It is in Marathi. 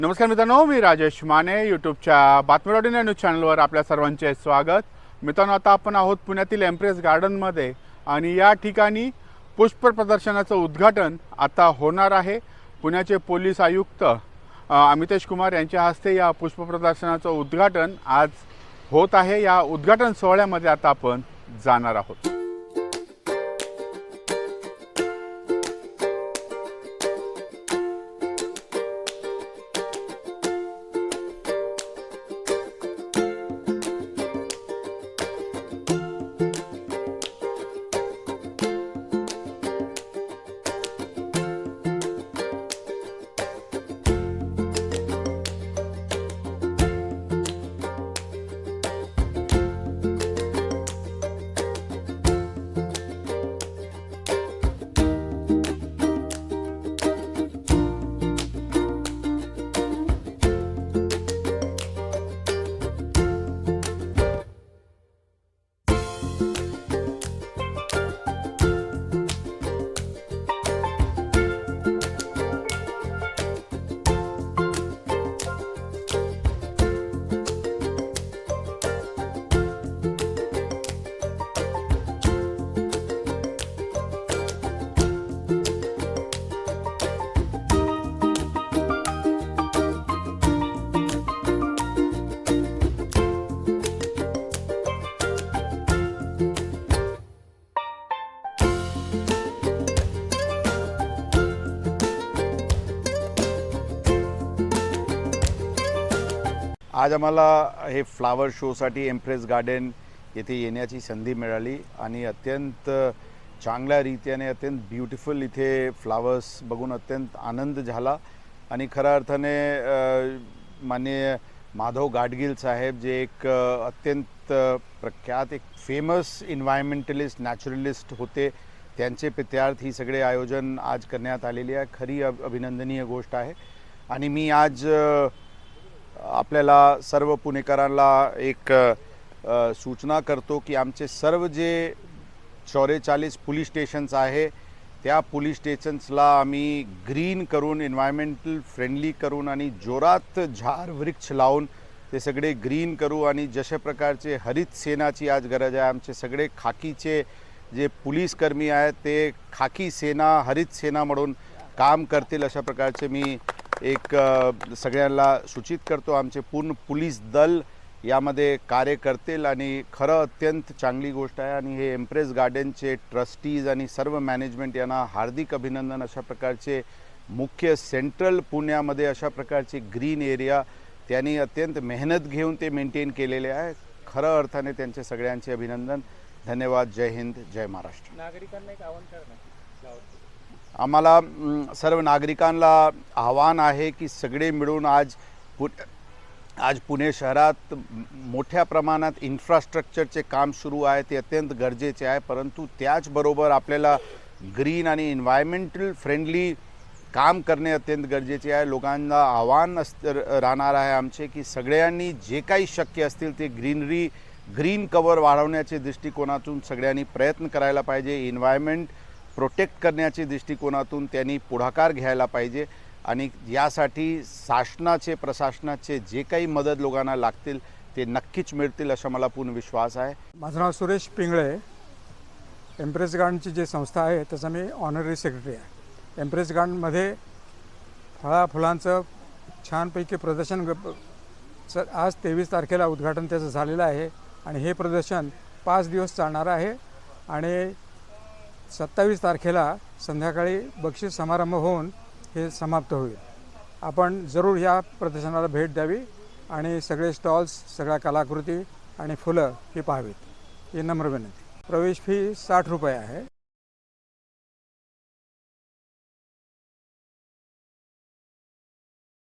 नमस्कार मित्रांनो मी राजेश माने यूट्यूबच्या बातमीवाडी न्यूज चॅनलवर आपल्या सर्वांचे स्वागत. मित्रांनो आता आपण आहोत पुण्यातील एम्प्रेस गार्डनमध्ये आणि या ठिकाणी पुष्प प्रदर्शनाचं उद्घाटन आता होणार आहे. पुण्याचे पोलीस आयुक्त अमितेश कुमार यांच्या हस्ते या पुष्प प्रदर्शनाचं उद्घाटन आज होत आहे. या उद्घाटन सोहळ्यामध्ये आता आपण जाणार आहोत. आज आम्हाला हे फ्लावर शोसाठी एम्प्रेस गार्डन येथे येण्याची संधी मिळाली आणि अत्यंत चांगल्या रीतीने अत्यंत ब्युटिफुल इथे फ्लावर्स बघून अत्यंत आनंद झाला. आणि खऱ्या अर्थाने माननीय माधव गाडगिल साहेब जे एक अत्यंत प्रख्यात एक फेमस इन्व्हायरमेंटलिस्ट नॅचरलिस्ट होते त्यांचे पित्यार्थ ही सगळे आयोजन आज करण्यात आलेली आहे. खरी अभिनंदनीय गोष्ट आहे. आणि मी आज आपल्याला सर्व पुणेकरांना एक सूचना करतो की आमचे सर्व जे चौवेचाळीस पोलीस स्टेशन्स आहे त्या पोलीस स्टेशन्सला आम्ही ग्रीन करून एन्व्हायरमेंटल फ्रेंडली करून आणि जोरात झाड वृक्ष लावून ते सगळे ग्रीन करू आणि जशा प्रकारचे हरित सेनाची आज गरज आहे आमचे सगळे खाकीचे जे पोलीस कर्मी आहेत ते खाकी सेना हरित सेना म्हणून काम करतील अशा प्रकारचे मी एक सगळ्यांना सूचित करतो आमचे पूर्ण पोलीस दल यामध्ये कार्य करतील आणि खरं अत्यंत चांगली गोष्ट आहे आणि हे एम्प्रेस गार्डनचे ट्रस्टीज आणि सर्व मॅनेजमेंट यांना हार्दिक अभिनंदन. अशा प्रकारचे मुख्य सेंट्रल पुण्यामध्ये अशा प्रकारचे ग्रीन एरिया त्यांनी अत्यंत मेहनत घेऊन ते मेंटेन केलेले आहे. खरं अर्थाने त्यांचे सगळ्यांचे अभिनंदन. धन्यवाद. जय हिंद. जय महाराष्ट्र. नागरिकांना एक आवाहन करणार आम्हाला सर्व नागरिकांना आव्हान आहे की सगळे मिळून आज पु आज पुणे शहरात मोठ्या प्रमाणात इन्फ्रास्ट्रक्चरचे काम सुरू आहे ते अत्यंत गरजेचे आहे. परंतु त्याचबरोबर आपल्याला ग्रीन आणि इन्व्हायरमेंटल फ्रेंडली काम करणे अत्यंत गरजेचे आहे. लोकांना आव्हान अस राहणार आहे आमचे की सगळ्यांनी जे काही शक्य असतील ते ग्रीनरी ग्रीन कवर वाढवण्याच्या दृष्टिकोनातून सगळ्यांनी प्रयत्न करायला पाहिजे. इन्व्हायरमेंट प्रोटेक्ट करण्याच्या दृष्टिकोनातून त्यांनी पुढाकार घ्यायला पाहिजे आणि यासाठी शासनाचे प्रशासनाचे जे काही मदत लोकांना लागतील ते नक्कीच मिळतील असा मला पूर्ण विश्वास आहे. माझं नाव सुरेश पिंगळे. एम्प्रेस गार्डनची जी संस्था आहे त्याचा मी ऑनररी सेक्रेटरी आहे. एम्प्रेस गार्डनमध्ये फळा फुलांचं छानपैकी प्रदर्शन सर आज तेवीस तारखेला उद्घाटन त्याचं झालेलं आहे आणि हे प्रदर्शन पाच दिवस चालणार आहे. आणि सत्तावीस तारखेला संध्याकाळी बक्षीस समारंभ होऊन हे समाप्त होईल. आपण जरूर या प्रदर्शनाला भेट द्यावी आणि सगळे स्टॉल्स सगळ्या कलाकृती आणि फुलं ही पाहावीत. ही नम्र विनंती. प्रवेश फी साठ रुपये आहे.